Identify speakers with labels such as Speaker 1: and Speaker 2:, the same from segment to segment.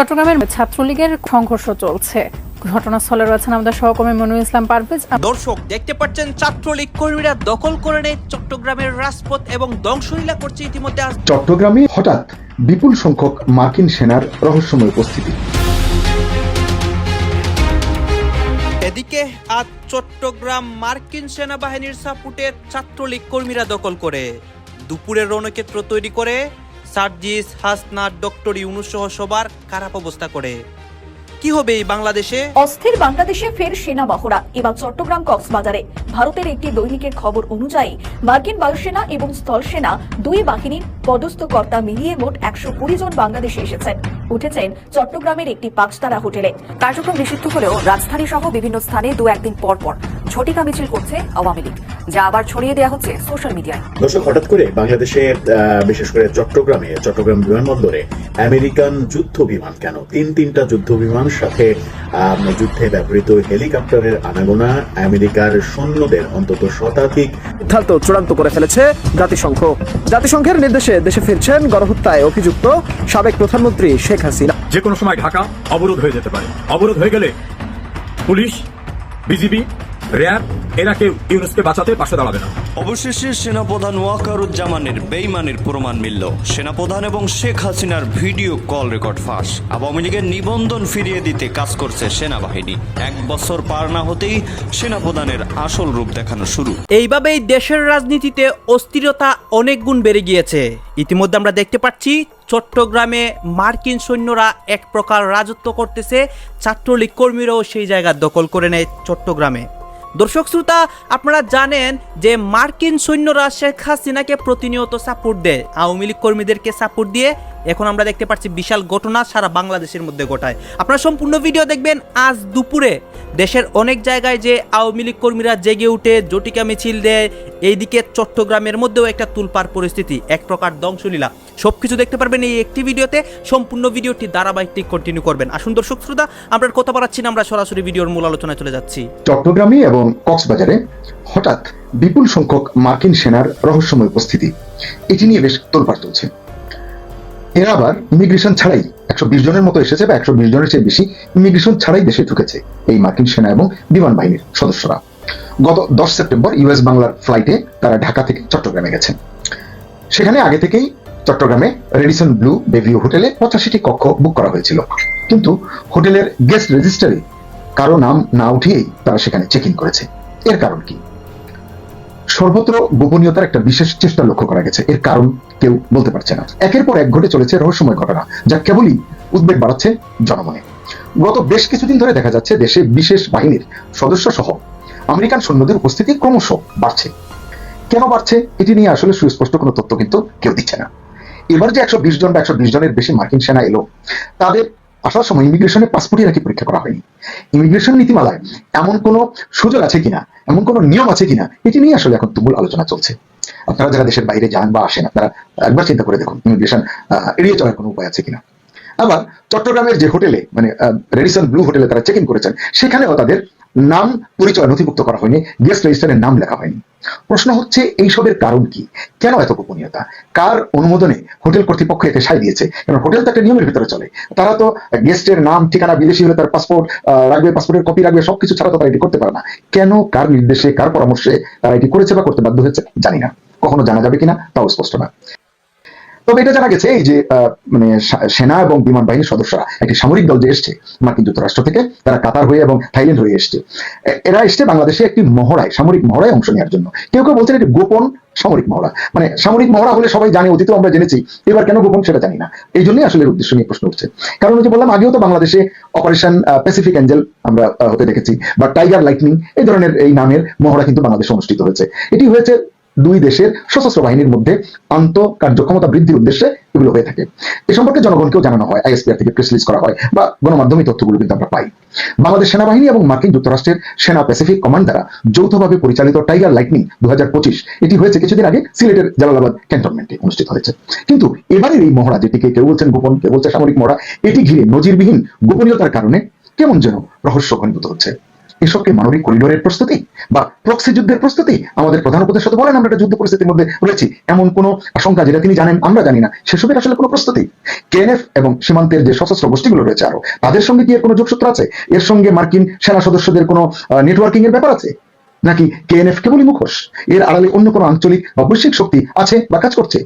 Speaker 1: চট্টগ্রামের ছাত্রলীগের সংঘর্ষ চলছে। ঘটনাস্থলে রয়েছেন আমাদের সহকর্মী মনুল ইসলাম পারভেজ।
Speaker 2: দর্শক দেখতে পাচ্ছেন ছাত্রলীগ কর্মীরা দখল করে নেয় চট্টগ্রামের রাজপথ এবং ধ্বংসলীলা করছে ইতিমধ্যে
Speaker 3: চট্টগ্রামে হঠাৎ বিপুল সংখ্যক মার্কিন সেনার রহস্যময় উপস্থিতি।
Speaker 2: এদিকে আজ চট্টগ্রাম মার্কিন সেনাবাহিনীর সাপুটে ছাত্রলীগ কর্মীরা দখল করে। দুপুরের রণক্ষেত্র তৈরি করে সার্জিস, হাসনাত, ডক্টর ইউনুস সবার খারাপ অবস্থা করে। কি হবে এই বাংলাদেশে?
Speaker 4: অস্থির বাংলাদেশে ফের সেনা মহড়া এবার চট্টগ্রাম কক্সবাজারে। ভারতের একটি দৈনিকের খবর অনুযায়ী, মার্কিন বায়ুসেনা এবং স্থলসেনা দুই বাহিনীর পদস্থ কর্তা মিলিয়ে মোট একশো কুড়ি জন বাংলাদেশে এসেছেন। উঠেছেন চট্টগ্রামের একটি পাঁচতারা হোটেলে। কার্যক্রম নিষিদ্ধ হলেও রাজধানী সহ বিভিন্ন স্থানে দু একদিন পর পর। ঝটিকা মিছিল করছে আওয়ামী লীগ যা আবার ছড়িয়ে দেওয়া হচ্ছে সোশ্যাল মিডিয়ায়।
Speaker 5: দর্শক হঠাৎ করে বাংলাদেশে বিশেষ করে চট্টগ্রামে চট্টগ্রাম বিমানবন্দরে আমেরিকান যুদ্ধ বিমান কেন? তিন তিনটা যুদ্ধ বিমান সাথে যুদ্ধে ব্যবহৃত হেলিকপ্টারের আনাগোনা আমেরিকার সৈন্যদের অন্তত শতাধিক
Speaker 6: সিদ্ধান্ত চূড়ান্ত করে ফেলেছে জাতিসংঘ। জাতিসংঘের নির্দেশে দেশে ফিরছেন গণহত্যায় অভিযুক্ত সাবেক প্রধানমন্ত্রী শেখ হাসিনা।
Speaker 7: যে কোনো সময় ঢাকা অবরোধ হয়ে যেতে পারে। অবরোধ হয়ে গেলে পুলিশ বিজিবি র্যাব এরা কেউ ইউনুসকে বাঁচাতে পাশে দাঁড়াবে না।
Speaker 8: অবশেষে সেনাপ্রধান ওয়াকারুজ্জামানের বেইমানের প্রমাণ মিলল। সেনাপ্রধান এবং শেখ হাসিনার ভিডিও কল রেকর্ড ফাঁস। আওয়ামী লীগের নিবন্ধন ফিরিয়ে দিতে কাজ করছে সেনাবাহিনী। এক বছর পার না হতেই সেনাপ্রধানের আসল রূপ দেখানো শুরু।
Speaker 2: এইভাবেই দেশের রাজনীতিতে অস্থিরতা অনেক গুণ বেড়ে গিয়েছে। ইতিমধ্যে আমরা দেখতে পাচ্ছি চট্টগ্রামে মার্কিন সৈন্যরা এক প্রকার রাজত্ব করতেছে। ছাত্রলীগ কর্মীরাও সেই জায়গা দখল করে নেয় চট্টগ্রামে। দর্শক শ্রোতা, আপনারা জানেন যে মার্কিন সৈন্যরা শেখ হাসিনাকে প্রতিনিয়ত সাপোর্ট দেয়। আওয়ামী লীগ কর্মীদেরকে সাপোর্ট দিয়ে এখন আমরা দেখতে পাচ্ছি বিশাল ঘটনা সারা বাংলাদেশের মধ্যে ঘটায়। আপনারা সম্পূর্ণ ভিডিও দেখবেন আজ দুপুরে। দেশের অনেক জায়গায় যে আওয়ামী লীগ কর্মীরা জেগে উঠে, জটিকা মিছিল দেয়, এইদিকে চট্টগ্রামের মধ্যেও একটা তুলপার পরিস্থিতি, এক প্রকার ধ্বংসলীলা। সব কিছু দেখতে পারবেন এই একটি ভিডিওতে। সম্পূর্ণ ভিডিওটি ধারাবাহিকটি কন্টিনিউ করবেন। আসুন দর্শক শ্রোতা, আমরা কথা বাড়াচ্ছি না, আমরা সরাসরি ভিডিওর মূল আলোচনায় চলে যাচ্ছি।
Speaker 3: চট্টগ্রামে এবং কক্সবাজারে হঠাৎ বিপুল সংখ্যক মার্কিন সেনার রহস্যময় উপস্থিতি। এটি নিয়ে বেশ তোলপাড় চলছে। এরা আবার ইমিগ্রেশন ছাড়াই একশো বিশ জনের মতো এসেছে বা একশো বিশ জনের চেয়ে বেশি ইমিগ্রেশন ছাড়াই দেশে ঢুকেছে এই মার্কিন সেনা এবং বিমান বাহিনীর সদস্যরা। গত দশ সেপ্টেম্বর ইউএস বাংলার ফ্লাইটে তারা ঢাকা থেকে চট্টগ্রামে গেছেন। সেখানে আগে থেকেই চট্টগ্রামে রেডিসন ব্লু বেভিউ হোটেলে পঁচাশিটি কক্ষ বুক করা হয়েছিল। কিন্তু হোটেলের গেস্ট রেজিস্টারে কারও নাম না উঠিয়েই তারা সেখানে চেক ইন করেছে। এর কারণ কি? সর্বত্র গোপনীয়তার একটা বিশেষ চেষ্টা লক্ষ্য করা গেছে। এর কারণ কেউ বলতে পারছে না। একের পর এক ঘটে চলেছে রহস্যময় ঘটনা, যা কেবলই উদ্বেগ বাড়াচ্ছে জনমনে। গত বেশ কিছুদিন ধরে দেখা যাচ্ছে দেশে বিশেষ বাহিনীর সদস্য সহ আমেরিকান সৈন্যদের উপস্থিতি ক্রমশ বাড়ছে। কেন বাড়ছে এটি নিয়ে আসলে সুস্পষ্ট কোনো তথ্য কিন্তু কেউ দিচ্ছে না। এবার যে একশো বিশ জন বা একশো বিশ জনের বেশি মার্কিন সেনা এলো, তাদের আসার সময় ইমিগ্রেশনে পাসপোর্টই নাকি পরীক্ষা করা হয়নি। ইমিগ্রেশন নীতিমালায় এমন কোনো সুযোগ আছে কিনা, এমন কোনো নিয়ম আছে কিনা, এটি নিয়ে আসলে এখন তুমুল আলোচনা চলছে। আপনারা যারা দেশের বাইরে যান বা আসেন, আপনারা একবার চিন্তা করে দেখুন ইমিগ্রেশন এড়িয়ে চলার কোনো উপায় আছে কিনা। আবার চট্টগ্রামের যে হোটেলে মানে রেডিসন ব্লু হোটেলে তারা চেক ইন করেছেন, সেখানেও তাদের নাম পরিচয় নথিভুক্ত করা হয়নি গেস্ট রেজিস্টারের নাম লেখা হয়নি। প্রশ্ন হচ্ছে, এইসবের কারণ কি? কেন এত গোপনীয়তা? কার অনুমোদনে হোটেল কর্তৃপক্ষ এতে সাই দিয়েছে? কারণ হোটেল তো একটা নিয়মের ভিতরে চলে। তারা তো গেস্টের নাম, ঠিকানা, বিদেশি হলে তার পাসপোর্ট রাখবে পাসপোর্টের কপি রাখবে, সবকিছু ছাড়া তো তারা এটি করতে পারে না। কেন, কার নির্দেশে, কার পরামর্শে তারা এটি করেছে বা করতে বাধ্য হয়েছে, জানি না। কখনো জানা যাবে কিনা, তাও স্পষ্ট না। তবে এটা জানা গেছে এই যে মানে সেনা এবং বিমান বাহিনীর সদস্যরা একটি সামরিক দল যে এসছে মার্কিন যুক্তরাষ্ট্র থেকে। তারা কাতার হয়ে এবং থাইল্যান্ড হয়ে এসছে। এরা এসছে বাংলাদেশে একটি মহড়ায়, সামরিক মহড়ায় অংশ নেওয়ার জন্য। কেউ কেউ বলছেন এটি গোপন সামরিক মহড়া। মানে সামরিক মহড়া হলে সবাই জানে অতীতেও আমরা জেনেছি, এবার কেন গোপন সেটা জানি না। এই জন্যই আসলে উদ্দেশ্য নিয়ে প্রশ্ন উঠছে। কারণ যে বললাম, আগেও তো বাংলাদেশে অপারেশন প্যাসিফিক অ্যাঞ্জেল আমরা হতে দেখেছি, বা টাইগার লাইটনিং এই ধরনের এই নামের মহড়া কিন্তু বাংলাদেশে অনুষ্ঠিত হয়েছে। এটি হয়েছে দুই দেশের সশস্ত্র বাহিনীর মধ্যে আন্ত কার্যক্ষমতা বৃদ্ধির উদ্দেশ্যে এগুলো হয়ে থাকে। এ সম্পর্কে জনগণকেও জানানো হয় আইএসপিআর থেকে প্রেস রিলিজ করা হয় বা গণমাধ্যমে তথ্যগুলো কিন্তু আমরা পাই। বাংলাদেশ সেনাবাহিনী এবং মার্কিন যুক্তরাষ্ট্রের সেনা প্যাসিফিক কমান্ড দ্বারা যৌথভাবে পরিচালিত টাইগার লাইটনিং দু হাজার পঁচিশ, এটি হয়েছে কিছুদিন আগে সিলেটের জালালাবাদ ক্যান্টনমেন্টে অনুষ্ঠিত হয়েছে। কিন্তু এবারের এই মহড়া যেটিকে কেউ বলছেন গোপন, কেউ বলছে সামরিক মহড়া, এটি ঘিরে নজিরবিহীন গোপনীয়তার কারণে কেমন যেন রহস্য ঘনীভূত হচ্ছে। এসবকে মানবিক করিডোরের প্রস্তুতি বা প্রক্সি যুদ্ধের প্রস্তুতি। আমাদের প্রধান উপদেষ্টা তো বলেন, আমরা একটা যুদ্ধ পরিস্থিতির মধ্যে রয়েছি। এমন কোন আশঙ্কা যেটা তিনি জানেন, আমরা জানি না। সেসবের আসলে কোনো প্রস্তুতি। কেএনএফ এবং সীমান্তের যে সশস্ত্র গোষ্ঠীগুলো রয়েছে আরও, তাদের সঙ্গে কি এর কোনো যোগসূত্র আছে? এর সঙ্গে মার্কিন সেনা সদস্যদের কোনো নেটওয়ার্কিং এর ব্যাপার আছে? নাকি কেএনএফ কেবলই মুখোশ? এর আড়ালে অন্য কোনো আঞ্চলিক বা বৈশ্বিক শক্তি আছে বা কাজ করছে?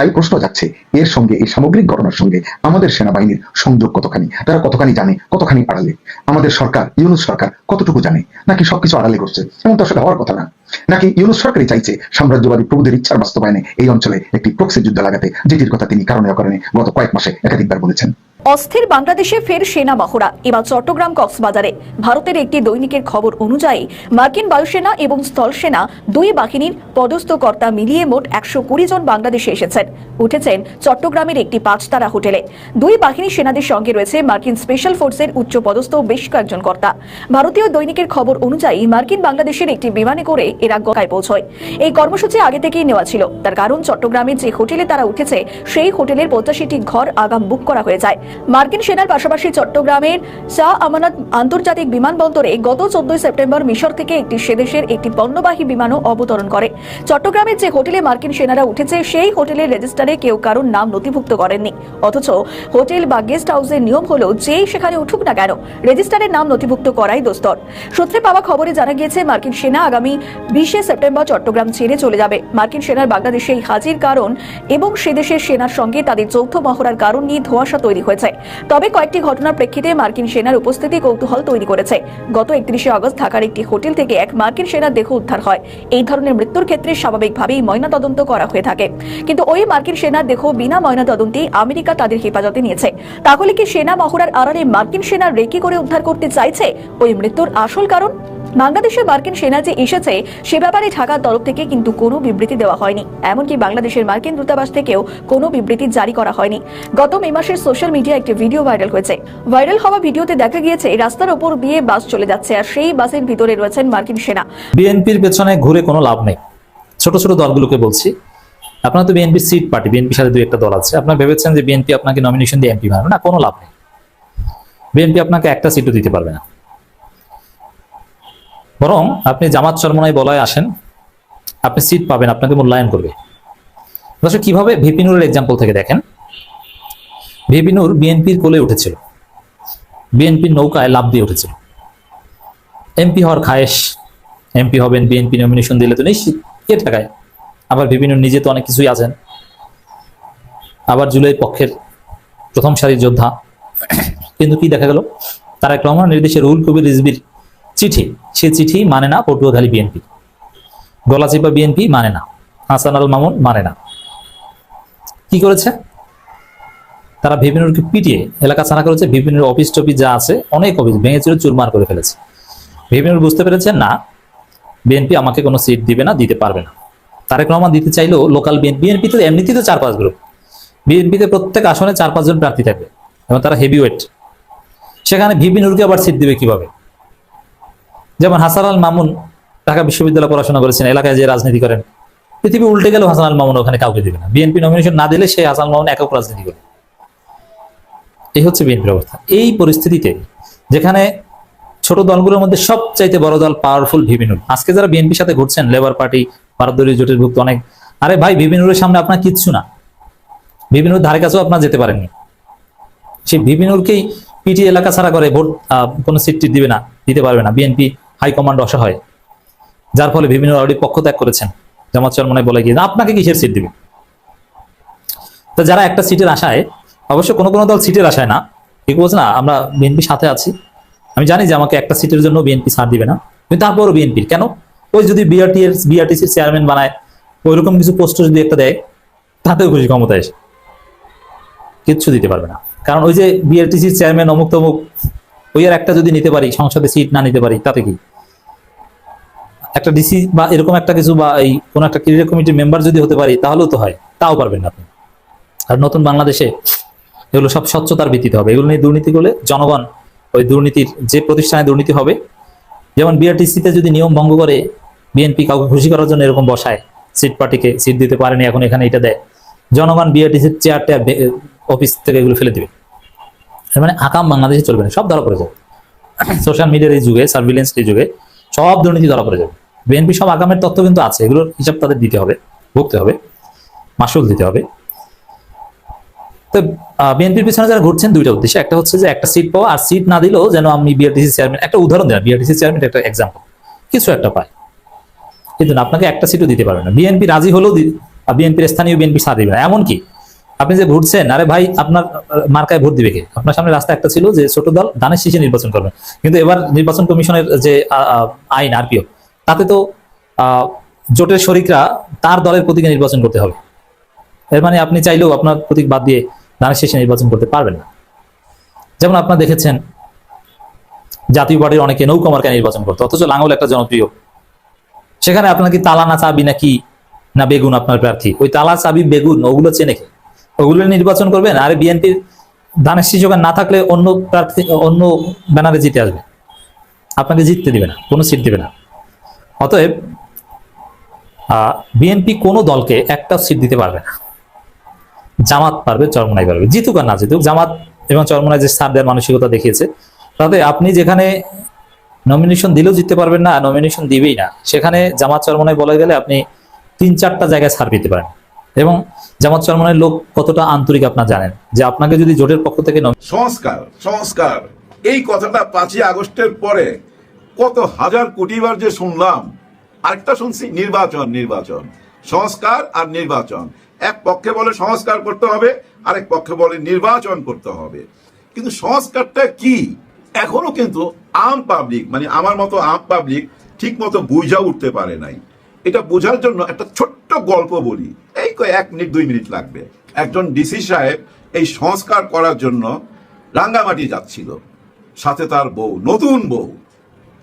Speaker 3: তাই প্রশ্ন যাচ্ছে, এর সঙ্গে, এই সামগ্রিক ঘটনার সঙ্গে আমাদের সেনাবাহিনীর সংযোগ কতখানি? তারা কতখানি জানে, কতখানি আড়ালে? আমাদের সরকার, ইউনুস সরকার কতটুকু জানে? নাকি সবকিছু আড়ালে করছে? এমন তো আসলে হওয়ার কথা না। নাকি ইউনুস সরকারই চাইছে সাম্রাজ্যবাদী প্রভুদের ইচ্ছার বাস্তবায়নে এই অঞ্চলে একটি প্রক্সি যুদ্ধ লাগাতে? যেটির কথা তিনি কারণে অকারণে গত কয়েক মাসে একাধিকবার বলেছেন।
Speaker 4: অস্থির বাংলাদেশে ফের সেনা মহড়া। এবার চট্টগ্রাম কক্সবাজারে। ভারতের একটি দৈনিকের খবর অনুযায়ী, মার্কিন বায়ুসেনা এবং স্থলসেনা দুই বাহিনীর পদস্থ কর্তা মিলিয়ে মোট একশো কুড়ি জন বাংলাদেশে এসেছেন। উঠেছেন চট্টগ্রামের একটি পাঁচতারা হোটেলে। দুই বাহিনীর সেনাদের সঙ্গে রয়েছে মার্কিন স্পেশাল ফোর্সের উচ্চ পদস্থ বেশ কয়েকজন কর্তা। ভারতীয় দৈনিকের খবর অনুযায়ী, মার্কিন বাংলাদেশের একটি বিমানে করে এরা গকায় পৌঁছয়। এই কর্মসূচি আগে থেকেই নেওয়া ছিল। তার কারণ, চট্টগ্রামের যে হোটেলে তারা উঠেছে, সেই হোটেলের পঁচাশিটি ঘর আগাম বুক করা হয়ে যায়। মার্কিন সেনার পাশাপাশি চট্টগ্রামের শাহ আমানত আন্তর্জাতিক বিমানবন্দরে গত চোদ্দই সেপ্টেম্বর মিশর থেকে একটি সেদেশের একটি পণ্যবাহী বিমানও অবতরণ করে। চট্টগ্রামের যে হোটেলে মার্কিন সেনারা উঠেছে, সেই হোটেলের রেজিস্টারে কেউ কারোর নাম নথিভুক্ত করেননি। অথচ হোটেল বা গেস্ট হাউসের নিয়ম হলো, যেই সেখানে উঠুক না কেন, রেজিস্টারের নাম নথিভুক্ত করাই দোস্তর। সূত্রে পাওয়া খবরে জানা গিয়েছে, মার্কিন সেনা আগামী বিশে সেপ্টেম্বর চট্টগ্রাম ছেড়ে চলে যাবে। মার্কিন সেনার বাংলাদেশে হাজির কারণ এবং সেদেশের সেনার সঙ্গে তাদের যৌথ মহড়ার কারণ নিয়ে ধোঁয়াশা তৈরি হয়েছে। তবে কয়েকটি ঘটনার প্রেক্ষিতে মার্কিন সেনার উপস্থিতি কৌতূহল তৈরি করেছে। গত একত্রিশে আগস্ট ঢাকার একটি হোটেল থেকে এক মার্কিন সেনার দেহ উদ্ধার হয়। এই ধরনের মৃত্যুর ক্ষেত্রে স্বাভাবিকভাবেই ময়নাতদন্ত করা হয়ে থাকে। কিন্তু ওই মার্কিন সেনার দেহ বিনা ময়নাতদন্তেই আমেরিকা তাদের হেফাজতে নিয়েছে। তাহলে কি সেনা মহড়ার আড়ালে মার্কিন সেনা রেকি করে উদ্ধার করতে চাইছে? ওই মৃত্যুর আসল কারণ? বাংলাদেশে মার্কিন সেনা যে এসেছে, সে ব্যাপারে ঢাকার তরফ থেকে কিন্তু কোনো বিবৃতি দেওয়া হয়নি। এমনকি বাংলাদেশের মার্কিন দূতাবাস থেকেও কোনো বিবৃতি জারি করা হয়নি। গত মে মাসের সোশ্যাল মিডিয়া একটি ভিডিও ভাইরাল হয়েছে। ভাইরাল হওয়া ভিডিওতে দেখা গিয়েছে, রাস্তার ওপর দিয়ে বাস চলে যাচ্ছে আর সেই বাসের ভিতরে রয়েছেন মার্কিন সেনা।
Speaker 9: বিএনপির পেছনে ঘুরে কোনো লাভ নেই। ছোট ছোট দলগুলোকে বলছি। আপনার তো বিএনপির সিট পার্টি, বিএনপির সাথে দুই একটা দল আছে। আপনার ভেবেছেন যে বিএনপি আপনাকে নমিনেশন দিয়ে এমপি বানাবে? না, কোনো লাভ নেই। বিএনপি আপনাকে একটা সিটও দিতে পারবে না। বরং আপনি জামাত চরমনায় বলায় আসেন, আপনি সিট পাবেন, আপনাকে মূল্যায়ন করবে। দর্শক কীভাবে ভিপিনুরের এক্সাম্পল থেকে দেখেন? ভিপিনুর বিএনপির কোলে উঠেছিল। বিএনপির নৌকায় লাভ দিয়ে উঠেছিল। এমপি হওয়ার খায়েশ এমপি হবেন বিএনপি নমিনেশন দিলে তো নিশ্চিত কে টাকায় আবার বিভিন্ন নিজে তো অনেক কিছুই আছেন। আবার জুলাই পক্ষের প্রথম সারির যোদ্ধা। কিন্তু কি দেখা গেল? তারেক রহমান নির্দেশে রুল কবির রিজবির চিঠি, সে চিঠি মানে না পটুয়াখালী বিএনপি। গলাচিপা বিএনপি মানে না, হাসান আল মামুন মানে না। কি করেছে? তারা ভিপিনুরকে পিটিয়ে এলাকা ছাড়া করেছে ভিপিনুর অফিস টফিস যা আছে, অনেক অফিস ভেঙে চুরে চুরমার করে ফেলেছে। ভিপিনুর বুঝতে পেরেছে, না, বিএনপি আমাকে কোনো সিট দিবে না, দিতে পারবে না। তারেক রহমান দিতে চাইলেও লোকাল বিএনপি, বিএনপিতে এমনিতেই তো চার পাঁচ গ্রুপ বিএনপিতে প্রত্যেক আসনে চার পাঁচজন প্রার্থী থাকবে, এবং তারা হেভি ওয়েট সেখানে ভিপি নুরকে আবার সিট দিবে কীভাবে? যেমন হাসান আল মামুন ঢাকা বিশ্ববিদ্যালয়ে পড়াশোনা করেছেন, এলাকায় যে রাজনীতি করেন, পৃথিবী উল্টে গেলেও হাসান আল মামুন ওখানে কাউকে দিবে না। বিএনপি নমিনেশন না দিলে সে হাসান মামুন একক রাজনীতি করে এই হচ্ছে বিএনপির অবস্থা। এই পরিস্থিতিতে যেখানে ছোট দলগুলোর মধ্যে সবচাইতে বড় দল পাওয়ারফুল ভিবিনুর। আজকে যারা বিএনপির সাথে ঘুরছেন লেবার পার্টি ভারত দলীয় জোটের ভুক্ত অনেক। আরে ভাই, ভিবিনুরের সামনে আপনার কিচ্ছু না। ভিবিনুর ধারে কাছেও আপনার যেতে পারেননি। সেই ভিবিনুরকেই পিটি এলাকা ছাড়া করে ভোট কোনো সিট টিট দিবে না, দিতে পারবে না। বিএনপি হাইকমান্ড অসহায়, যার ফলে বিভিন্ন অলরেডি পক্ষ ত্যাগ করেছেন। জামাত চরমনে বলে গিয়ে আপনাকে কিসের সিট দিবে? তো যারা একটা সিটের আশায়, অবশ্য কোনো কোনো দল সিটের আশায় না ঠিক বলছে না, আমরা বিএনপির সাথে আছি। আমি জানি যে আমাকে একটা সিটের জন্য বিএনপি ছাড় দিবে না, কিন্তু তারপরও বিএনপির কেন? ওই যদি বিআরটি এর বিআরটিসির চেয়ারম্যান বানায় ওই রকম কিছু পোস্ট যদি একটা দেয়, তাতেও খুশি ক্ষমতা এসে। কিচ্ছু দিতে পারবে না। কারণ ওই যে বিআরটিসির চেয়ারম্যান অমুক তমুক, ওই আর একটা যদি নিতে পারি, সংসদে সিট না নিতে পারি, তাতে কি? একটা ডিসি বা এরকম একটা কিছু বা এই কোন একটা ক্রিয়া কমিটির মেম্বার যদি হতে পারি, তাহলেও তো হয়। তাও পারবেন আপনি। আর নতুন বাংলাদেশে এগুলো সব স্বচ্ছতার ভিত্তিতে হবে। এগুলো নিয়ে দুর্নীতি করলে জনগণ ওই দুর্নীতির যে প্রতিষ্ঠানে দুর্নীতি হবে, যেমন বিআরটিসিতে যদি নিয়ম ভঙ্গ করে বিএনপি কাউকে খুশি করার জন্য এরকম বসায়, সিট পার্টিকে সিট দিতে পারেনি, এখন এখানে এটা দেয়, জনগণ বিআরটিসির চেয়ারটা অফিস থেকে এগুলো ফেলে দিবে। মানে আকাম বাংলাদেশে চলবে না, সব ধরা পড়ে যাবে। সোশ্যাল মিডিয়ার এই যুগে সার্ভিলেন্স এই যুগে, সব দুর্নীতি ধরা পড়ে যাবে। বিএনপি সব আগামের তথ্য কিন্তু আছে, এগুলোর হিসাব তাদের দিতে হবে, ভুগতে হবে, মাসুল দিতে হবে। তো বিএনপির পিছনে যারা ঘুরছেন দুইটা উদ্দেশ্য, একটা হচ্ছে যে একটা সিট পাওয়া, আর সিট না দিলেও যেন আমি বিআরটিসি চেয়ারম্যান একটা উদাহরণ দিলাম বিআরটিসি চেয়ারম্যান একটা এক্সাম্পল কিছু একটা পায়। কিন্তু আপনাকে একটা সিটও দিতে পারবে না। বিএনপি রাজি হলেও বিএনপির স্থানীয় বিএনপি সাথ দিবে না। এমনকি আপনি যে ঘুরছেন, আরে ভাই, আপনার মার্কায় ভোট দিবে কে? আপনার সামনে রাস্তা একটা ছিল যে ছোট দল দানের শীষে নির্বাচন করবে। কিন্তু এবার নির্বাচন কমিশনের যে আইন আরপিও তাতে তো জোটের শরিকরা তার দলের প্রতীকে নির্বাচন করতে হবে। এর মানে আপনি চাইলেও আপনার প্রতীক বাদ দিয়ে ধানের শীষে নির্বাচন করতে পারবেন না। যেমন আপনারা দেখেছেন, জাতীয় পার্টির অনেকে নৌকা মার্কায় নির্বাচন করতো, অথচ লাঙ্গল একটা জনপ্রিয়। সেখানে আপনার কি তালা না চাবি নাকি, না বেগুন আপনার প্রার্থী? ওই তালা, চাবি, বেগুন, ওগুলো চেনে কে? ওগুলো নির্বাচন করবেন, আরে বিএনপির ধানের শীষক না থাকলে অন্য প্রার্থী, অন্য ব্যানারে জিতে আসবে। আপনাকে জিততে দিবে না, কোনো সিট দিবে না। অতএব বিএনপি কোনো দলকে একটা সিট দিতে পারবে না। জামাত পারবে, চরমনাই পারবে। জিতুক আর না জিতুক, জামাত এবং চরমনাই যে সার দেওয়ার মানসিকতা দেখিয়েছে, তাতে আপনি যেখানে নমিনেশন দিলেও জিততে পারবেন না নমিনেশন দিবেই না। সেখানে জামাত চরমনাই বলা গেলে আপনি তিন চারটা জায়গায় ছাড় পেতে পারেন। এবং জামাত চরমনাইয়ের লোক কতটা আন্তরিক আপনার জানেন, যে আপনাকে যদি জোটের পক্ষ থেকে
Speaker 10: সংস্কার সংস্কার। এই কথাটা পাঁচই আগস্টের পরে কত হাজার কোটিবার যে শুনলাম, আরেকটা শুনছি, নির্বাচন নির্বাচন, সংস্কার আর নির্বাচন। এক পক্ষে বলে সংস্কার করতে হবে, আরেক পক্ষে বলে নির্বাচন করতে হবে। কিন্তু সংস্কারটা কি? এখনও কিন্তু আম পাবলিক মানে আমার মতো আম পাবলিক ঠিক মতো বুঝা উঠতে পারে নাই। এটা বোঝার জন্য একটা ছোট্ট গল্প বলি। এই এক মিনিট, দুই মিনিট লাগবে। একজন ডিসি সাহেব এই সংস্কার করার জন্য রাঙ্গামাটি যাচ্ছিল। সাথে তার বউ, নতুন বউ।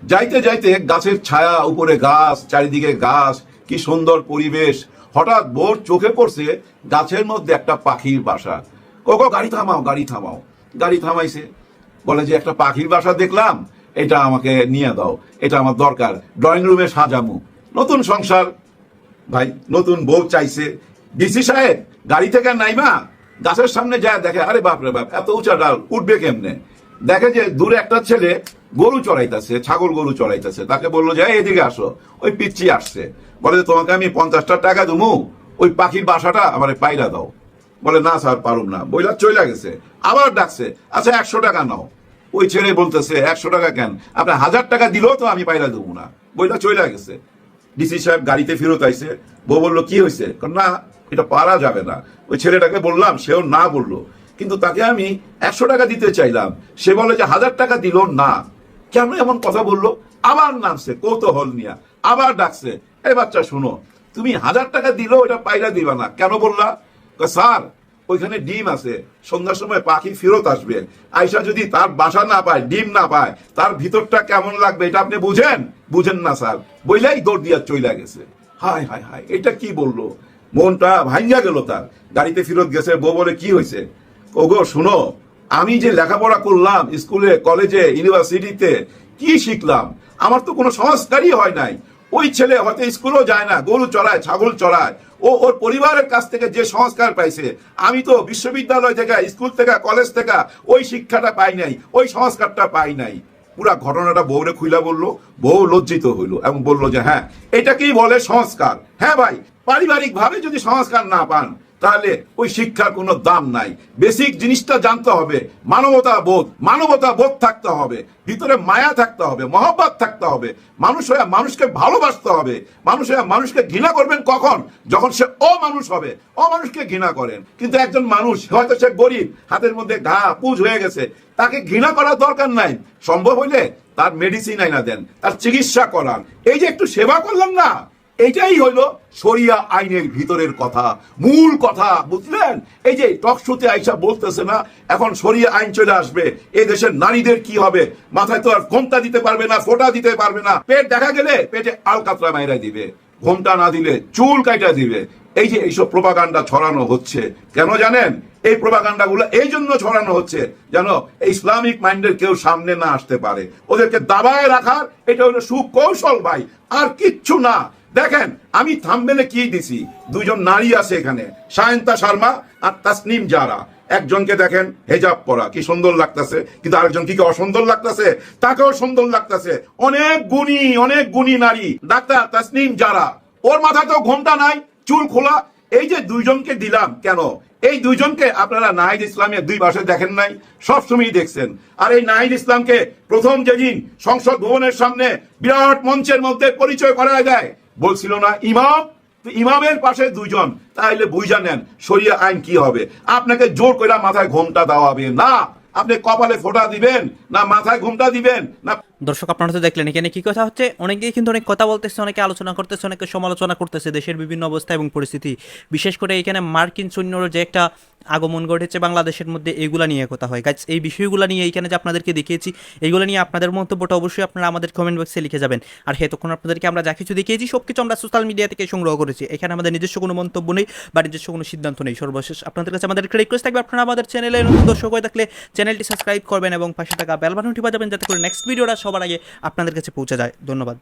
Speaker 10: যাইতে যাইতে গাছের ছায়া, উপরে গাছ, চারিদিকে গাছ, কি সুন্দর পরিবেশ। হঠাৎ বোর চোখে পড়ছে গাছের মধ্যে একটা পাখির বাসা। কোকো, গাড়ি থামাও গাড়ি থামাও। গাড়ি থামাইছে। বলে যে, একটা পাখির বাসা দেখলাম, এটা আমাকে নিয়ে দাও, এটা আমার দরকার। ড্রয়িং রুমে সাজামু। নতুন সংসার। ভাই, নতুন বউ চাইছে। ডিসি সাহেব, গাড়ি থেকে নাইমা গাছের সামনে যায়, দেখে, আরে বাপ রে বাপ, এত উঁচা ডাল, উঠবে কেমনে? দেখে যে, দূরে একটা ছেলে গরু চড়াইতেছে ছাগল গরু চড়াইতেছে। তাকে বলল যে "এই, এদিকে আসো। ওই পিচ্ছি আসছে। বলে যে, তোমাকে আমি পঞ্চাশটা টাকা দেবো ওই পাখির বাসাটা আমার পাইরা দাও। বলে না স্যার পারুম না। বইলা চলে গেছে। আবার ডাকছে আচ্ছা একশো টাকা নাও। ওই ছেলে বলতেছে একশো টাকা কেন? আপনার হাজার টাকা দিলেও তো আমি পাইরা দেবো না। বইলা চলে গেছে। ডিসি সাহেব গাড়িতে ফেরত আইছে। বউ বলল কি হয়েছে না এটা পারা যাবে না। ওই ছেলেটাকে বললাম সেও না বলল। কিন্তু তাকে আমি একশো টাকা দিতে চাইলাম। সে বলে যে হাজার টাকা দিল না। কেন এমন কথা বলল? আবার নামছে, কৌতূহল নিয়া, আবার ডাকছে। এই বাচ্চা, শুনো, তুমি হাজার টাকা দিলেও এটা পাইরা দিবা না। কেন বললা? স্যার, ওইখানে ডিম আছে। সন্ধ্যার সময় পাখি ফেরত আসবে। আয়সা যদি তার বাসা না পায়, ডিম না পায়, তার ভিতরটা কেমন লাগবে এটা আপনি বুঝেন? বুঝেন না, স্যার। বইলাই দৌড় দিয়া চইলা গেছে। হায় হায় হায়, এটা কি বলল? মনটা ভাঙ্গা গেল তার। গাড়িতে ফেরত গেছে, বউ বলে, কি হয়েছে ওগো, শুনো আমি যে লেখাপড়া করলাম স্কুলে, কলেজে, ইউনিভার্সিটিতে, কি শিখলাম? আমার তো কোনো সংস্কারই হয় নাই। ওই ছেলে হয়তো স্কুলও যায় না, গরু চড়ায়, ছাগল চড়ায়। ও ওর পরিবারের কাছ থেকে যে সংস্কার পাইছে, আমি তো বিশ্ববিদ্যালয় থেকে, স্কুল থেকে, কলেজ থেকে ওই শিক্ষাটা পাই নাই, ওই সংস্কারটা পাই নাই। পুরা ঘটনাটা বউরে খুইলা বলল, বউ লজ্জিত হইল এবং বলল যে হ্যাঁ এটাকেই বলে সংস্কার। হ্যাঁ ভাই পারিবারিক ভাবে যদি সংস্কার না পান তাহলে ওই শিক্ষার কোনো দাম নাই। বেসিক জিনিসটা জানতে হবে, মানবতা বোধ মানবতা বোধ থাকতে হবে, ভিতরে মায়া থাকতে হবে, মহব্বত থাকতে হবে, মানুষ হয়ে মানুষকে ভালোবাসতে হবে, মানুষ হয়ে মানুষকে ঘৃণা করবেন কখন? যখন সে অমানুষ হবে, অমানুষকে ঘৃণা করেন। কিন্তু একজন মানুষ, হয়তো সে গরিব, হাতের মধ্যে ঘা, পুজ হয়ে গেছে, তাকে ঘৃণা করার দরকার নাই। সম্ভব হইলে তার মেডিসিন আইনা দেন, তার চিকিৎসা করান। এই যে একটু সেবা করলাম না এটাই হইল শরিয়া আইনের ভিতরের কথা, মূল কথা, বুঝলেন? এই যে টক শোতে আইসা বলতেছে না, এখন শরিয়া আইন চলে আসবে, এ দেশের নারীদের কি হবে? মাথায় তো আর ঘোমটা দিতে পারবে না, ফোটা দিতে পারবে না। পেট দেখা গেলে পেটে আলকাতরা মাইরা দিবে, ঘোমটা না দিলে চুল কাইটা দিবে। এই যে এইসব প্রপাগান্ডা ছড়ানো হচ্ছে, কেন জানেন? এই প্রপাগান্ডা গুলো এই জন্য ছড়ানো হচ্ছে যেন ইসলামিক মাইন্ডের কেউ সামনে না আসতে পারে। ওদেরকে দাবায় রাখার এটা হলো সুকৌশল ভাই, আর কিচ্ছু না। দেখেন, আমি থামবেলে কি দিছি? দুইজন নারী আছে এখানে, সায়ন্তা শর্মা আর তাসনিম জারা। একজনকে দেখেন, হেজাব পরা, কি সুন্দর লাগতেছে, কিন্তু আরেকজন কি অসুন্দর লাগতেছে? তাকেও সুন্দর লাগতেছে। অনেক গুণী অনেক গুণী নারী। ডাক্তার তাসনিম যারা ওর মাথায় তো ঘোমটা নাই, চুল খোলা। এই যে দুইজনকে দিলাম, কেন? এই দুইজনকে আপনারা নাহিদ ইসলামের দুই পাশে দেখেন নাই সবসময় দেখছেন। আর এই নাহিদ ইসলামকে প্রথম যেদিন সংসদ ভবনের সামনে বিরাট মঞ্চের মধ্যে পরিচয় করা যায় বলছিল না, ইমাম ইমামের পাশে দুইজন। তাইলে বুঝা নেন সরিয়া আইন কি হবে? আপনাকে জোর করে মাথায় ঘোমটা দেওয়া হবে। না, আপনি কপালে ফোটা দিবেন, না মাথায় ঘুমটা দিবেন, না
Speaker 2: দর্শক আপনারা তো দেখলেন, এখানে কি কথা হচ্ছে? অনেকেই কিন্তু অনেক কথা বলতেছে, অনেকে আলোচনা করতেছে, অনেকে সমালোচনা করতেছে দেশের বিভিন্ন অবস্থা এবং পরিস্থিতি। বিশেষ করে এখানে মার্কিন সৈন্যর যে একটা আগমন ঘটেছে বাংলাদেশের মধ্যে, এগুলা নিয়ে কথা হয়। গাইজ এই বিষয়গুলো নিয়ে এইখানে যে আপনাদেরকে দেখিয়েছি এইগুলো নিয়ে আপনাদের মন্তব্যটা অবশ্যই আপনারা আমাদের কমেন্ট বক্সে লিখে যাবেন। আর তখন আপনাদেরকে আমরা যা কিছু দেখিয়েছি সব কিছু আমরা সোশ্যাল মিডিয়া থেকে সংগ্রহ করেছি। এখানে আমাদের নিজস্ব কোনো মন্তব্য নেই বা নিজস্ব কোনো সিদ্ধান্ত নেই। সর্বশেষ আপনাদের কাছে আমাদের রিকোয়েস্ট থাকবে, আপনারা আমাদের চ্যানেলে নতুন দর্শক হয়ে থাকলে চ্যানেলটি সাবস্ক্রাইব করবেন এবং পাশে থাকা বেল বাটনটি বাজাবেন, যাতে করে নেক্সট ভিডিওটা সবার আগে আপনাদের কাছে পৌঁছে যায়। ধন্যবাদ।